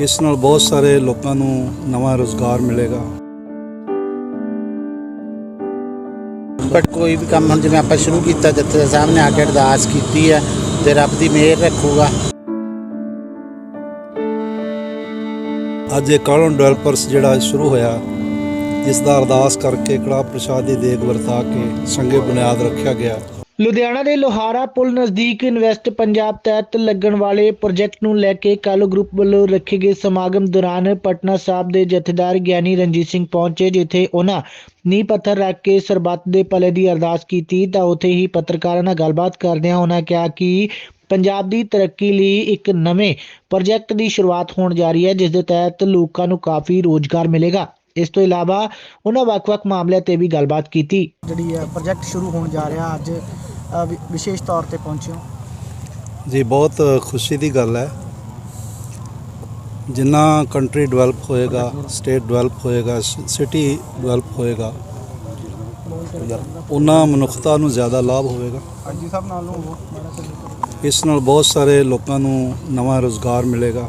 ਇਸ ਨਾਲ ਬਹੁਤ ਸਾਰੇ ਲੋਕਾਂ ਨੂੰ ਨਵਾਂ ਰੋਜ਼ਗਾਰ ਮਿਲੇਗਾ। ਬਟ ਕੋਈ ਵੀ ਕੰਮ ਹੁਣ ਜਿਵੇਂ ਆਪਾਂ ਸ਼ੁਰੂ ਕੀਤਾ ਜੱਥੇ ਸਾਹਿਬ ਨੇ ਆ ਕੇ ਅਰਦਾਸ ਕੀਤੀ ਹੈ ਤੇ ਰੱਬ ਦੀ ਮਿਹਰ ਰੱਖੂਗਾ। ਅੱਜ ਇਹ ਕਾਲੋਂ ਡਿਵੈਲਪਰਸ ਜਿਹੜਾ ਸ਼ੁਰੂ ਹੋਇਆ ਜਿਸ ਦਾ ਅਰਦਾਸ ਕਰਕੇ ਕੜਾ ਪ੍ਰਸ਼ਾਦ ਦੀ ਦੇਗ ਵਰਤਾ ਕੇ ਸੰਗੇ ਬੁਨਿਆਦ ਰੱਖਿਆ ਗਿਆ। ਲੁਧਿਆਣਾ ਦੇ ਲੋਹਾਰਾ ਪੁਲ ਨਜ਼ਦੀਕ ਇਨਵੈਸਟ ਪੰਜਾਬ ਤਹਿਤ ਲੱਗਣ ਵਾਲੇ ਪ੍ਰੋਜੈਕਟ ਨੂੰ ਲੈ ਕੇ ਕਾਲੋ ਗਰੁੱਪ ਵੱਲੋਂ ਰੱਖੇ ਗਏ ਸਮਾਗਮ ਦੌਰਾਨ ਪਟਨਾ ਸਾਹਿਬ ਦੇ ਜਥੇਦਾਰ ਗਿਆਨੀ ਰਣਜੀਤ ਸਿੰਘ ਪਹੁੰਚੇ, ਜਿੱਥੇ ਉਹਨਾਂ ਨੀਂਹ ਪੱਥਰ ਰੱਖ ਕੇ ਸਰਬੱਤ ਦੇ ਭਲੇ ਦੀ ਅਰਦਾਸ ਕੀਤੀ। ਤਾਂ ਉੱਥੇ ਹੀ ਪੱਤਰਕਾਰਾਂ ਨਾਲ ਗੱਲਬਾਤ ਕਰਦਿਆਂ ਉਹਨਾਂ ਕਿਹਾ ਕਿ ਪੰਜਾਬ ਦੀ ਤਰੱਕੀ ਲਈ ਇੱਕ ਨਵੇਂ ਪ੍ਰੋਜੈਕਟ ਦੀ ਸ਼ੁਰੂਆਤ ਹੋਣ ਜਾ ਰਹੀ ਹੈ, ਜਿਸ ਦੇ ਤਹਿਤ ਲੋਕਾਂ ਨੂੰ ਕਾਫੀ ਰੋਜ਼ਗਾਰ ਮਿਲੇਗਾ। ਇਸ ਤੋਂ ਇਲਾਵਾ ਉਹਨਾਂ ਵੱਖ-ਵੱਖ ਮਾਮਲਿਆਂ ਤੇ ਵੀ ਗੱਲਬਾਤ ਕੀਤੀ। ਜਿਹੜੀ ਹੈ ਪ੍ਰੋਜੈਕਟ ਸ਼ੁਰੂ ਹੋਣ ਜਾ ਰਿਹਾ ਅੱਜ ਵਿਸ਼ੇਸ਼ ਤੌਰ ਤੇ ਪਹੁੰਚੇ ਹੋ? ਜੀ ਬਹੁਤ ਖੁਸ਼ੀ ਦੀ ਗੱਲ ਹੈ। ਜਿੰਨਾ ਕੰਟਰੀ ਡਿਵੈਲਪ ਹੋਏਗਾ ਸਟੇਟ ਡਿਵੈਲਪ ਹੋਏਗਾ ਸਿਟੀ ਡਿਵੈਲਪ ਹੋਏਗਾ ਉਹਨਾਂ ਮਨੁੱਖਤਾ ਨੂੰ ਜ਼ਿਆਦਾ ਲਾਭ ਹੋਵੇਗਾ। ਹਾਂਜੀ ਸਾਹਿਬ ਨਾਲ ਨੂੰ ਇਸ ਨਾਲ ਬਹੁਤ ਸਾਰੇ ਲੋਕਾਂ ਨੂੰ ਨਵਾਂ ਰੋਜ਼ਗਾਰ ਮਿਲੇਗਾ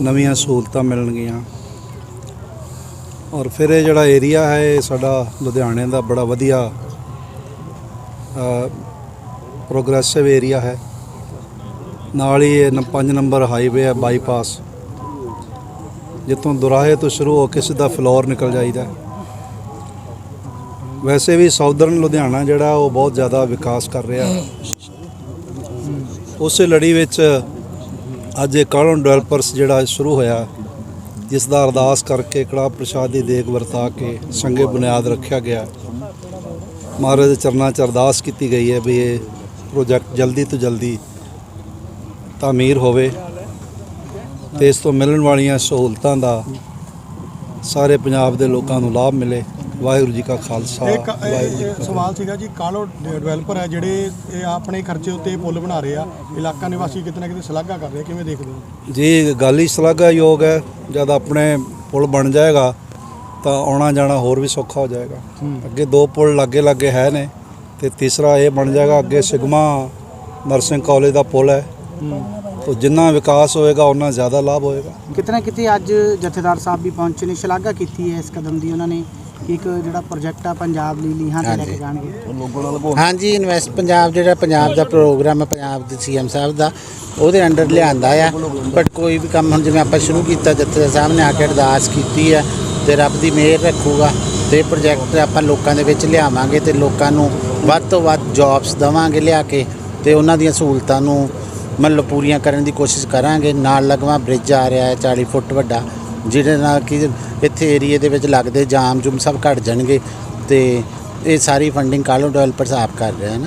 ਨਵੀਆਂ ਸਹੂਲਤਾਂ ਮਿਲਣਗੀਆਂ। ਔਰ ਫਿਰ ਇਹ ਜਿਹੜਾ ਏਰੀਆ ਹੈ ਇਹ ਸਾਡਾ ਲੁਧਿਆਣੇ ਦਾ ਬੜਾ ਵਧੀਆ ਪ੍ਰੋਗਰੈਸਿਵ ਏਰੀਆ ਹੈ। ਨਾਲ ਹੀ ਇਹ 5 ਨੰਬਰ ਹਾਈਵੇ ਹੈ ਬਾਈਪਾਸ ਜਿੱਥੋਂ ਦੁਰਾਹੇ ਤੋਂ ਸ਼ੁਰੂ ਹੋ ਕੇ ਸਿੱਧਾ ਫਲੋਰ ਨਿਕਲ ਜਾਈਦਾ ਵੈਸੇ ਵੀ ਸਾਊਦਰਨ ਲੁਧਿਆਣਾ ਜਿਹੜਾ ਉਹ ਬਹੁਤ ਜ਼ਿਆਦਾ ਵਿਕਾਸ ਕਰ ਰਿਹਾ ਹੈ। ਉਸੇ ਲੜੀ ਵਿੱਚ ਅੱਜ ਇਹ ਕਾਲੋਂ ਡਿਵੈਲਪਰਸ ਜਿਹੜਾ ਸ਼ੁਰੂ ਹੋਇਆ, ਜਿਸ ਦਾ ਅਰਦਾਸ ਕਰਕੇ ਕੜਾ ਪ੍ਰਸ਼ਾਦ ਦੀ ਦੇਖ ਵਰਤਾ ਕੇ ਸੰਗੇ ਬੁਨਿਆਦ ਰੱਖਿਆ ਗਿਆ। ਮਹਾਰਾਜ ਦੇ ਚਰਨਾਂ 'ਚ ਅਰਦਾਸ ਕੀਤੀ ਗਈ ਹੈ ਵੀ ਇਹ ਪ੍ਰੋਜੈਕਟ ਜਲਦੀ ਤੋਂ ਜਲਦੀ ਤਾਮੀਰ ਹੋਵੇ ਤੇ ਇਸ ਤੋਂ ਮਿਲਣ ਵਾਲੀਆਂ ਸਹੂਲਤਾਂ ਦਾ ਸਾਰੇ ਪੰਜਾਬ ਦੇ ਲੋਕਾਂ ਨੂੰ ਲਾਭ ਮਿਲੇ। ਵਾਹਿਗੁਰੂ ਜੀ ਕਾ ਖਾਲਸਾ ਇੱਕ ਵਾਹਿਗੁਰੂ ਜੀ ਕੀ ਇਹ ਸਵਾਲ ਸੀਗਾ ਜੀ ਕਾਲੋ ਡਿਵੈਲਪਰ ਹੈ ਜਿਹੜੇ ਇਹ ਆਪਣੇ ਖਰਚੇ ਉੱਤੇ ਪੁਲ ਬਣਾ ਰਹੇ ਆ ਇਲਾਕਾ ਨਿਵਾਸੀ ਕਿਤੇ ਨਾ ਕਿਤੇ ਸ਼ਲਾਘਾ ਕਰ ਰਹੇ ਕਿਵੇਂ ਦੇਖਦੇ ਹੋ? ਜੀ ਗੱਲ ਹੀ ਸ਼ਲਾਘਾਯੋਗ ਹੈ ਜਦ ਆਪਣੇ ਪੁਲ ਬਣ ਜਾਏਗਾ ਤਾਂ ਆਉਣਾ ਜਾਣਾ ਹੋਰ ਵੀ ਸੌਖਾ ਹੋ ਜਾਏਗਾ। ਅੱਗੇ ਦੋ ਪੁਲ ਲਾਗੇ ਲਾਗੇ ਹੈ ਨੇ ਤੇ ਤੀਸਰਾ ਇਹ ਬਣ ਜਾਏਗਾ ਅੱਗੇ ਸਿਗਮਾ ਨਰਸਿੰਗ ਕਾਲਜ ਦਾ ਪੁਲ ਹੈ। ਤੋਂ ਜਿੰਨਾ ਵਿਕਾਸ ਹੋਏਗਾ ਉਨਾ ਜ਼ਿਆਦਾ ਲਾਭ ਹੋਏਗਾ। ਕਿਤੇ ਨਾ ਕਿਤੇ ਅੱਜ ਜਥੇਦਾਰ ਸਾਹਿਬ ਵੀ ਪਹੁੰਚੇ ਨੇ ਸ਼ਲਾਘਾ ਕੀਤੀ ਹੈ ਇਸ ਕਦਮ ਦੀ। ਉਹਨਾਂ ਨੇ ਇੱਕ ਜਿਹੜਾ ਪ੍ਰੋਜੈਕਟ ਆ ਪੰਜਾਬ ਲਈ ਲੀਹਾਂ ਤੇ ਲੈ ਕੇ ਹਾਂਜੀ। ਜਾਣਗੇ। ਹਾਂਜੀ ਇਨਵੈਸਟ ਪੰਜਾਬ ਜਿਹੜਾ ਪੰਜਾਬ ਦਾ ਪ੍ਰੋਗਰਾਮ ਹੈ ਪੰਜਾਬ ਦੇ ਸੀਐਮ ਸਾਹਿਬ ਦਾ ਉਹਦੇ ਅੰਡਰ ਲਿਆਂਦਾ ਆ। ਬਟ ਕੋਈ ਵੀ ਕੰਮ ਹੁਣ ਜਿਵੇਂ ਆਪਾਂ ਸ਼ੁਰੂ ਕੀਤਾ ਜੱਥੇ ਸਾਹਿਬ ਨੇ ਆ ਕੇ ਅਰਦਾਸ ਕੀਤੀ ਹੈ। ਤੇ ਰੱਬ ਦੀ ਮਿਹਰ ਰੱਖੂਗਾ ਤੇ ਪ੍ਰੋਜੈਕਟ ਆਪਾਂ ਲੋਕਾਂ ਦੇ ਵਿੱਚ ਲਿਆਵਾਂਗੇ ਤੇ ਲੋਕਾਂ ਨੂੰ ਵੱਧ ਤੋਂ ਵੱਧ ਜੌਬਸ ਦਵਾਂਗੇ ਲਿਆ ਕੇ ਤੇ ਉਹਨਾਂ ਦੀਆਂ ਸਹੂਲਤਾਂ ਨੂੰ ਮਤਲਬ ਪੂਰੀਆਂ ਕਰਨ ਦੀ ਕੋਸ਼ਿਸ਼ ਕਰਾਂਗੇ। ਨਾਲ ਲਗਵਾ ਬ੍ਰਿਜ ਆ ਰਿਹਾ ਹੈ 40 ਫੁੱਟ ਵੱਡਾ, ਜਿਹਦੇ ਨਾਲ ਕਿ ਇੱਥੇ ਏਰੀਏ ਦੇ ਵਿੱਚ ਲੱਗਦੇ ਜਾਮ ਜੁਮ ਸਭ ਘਟ ਜਾਣਗੇ ਤੇ ਇਹ ਸਾਰੀ ਫੰਡਿੰਗ ਕਾਲੋ ਡਿਵੈਲਪਰਸ ਆਪ ਕਰ ਰਹੇ ਹਨ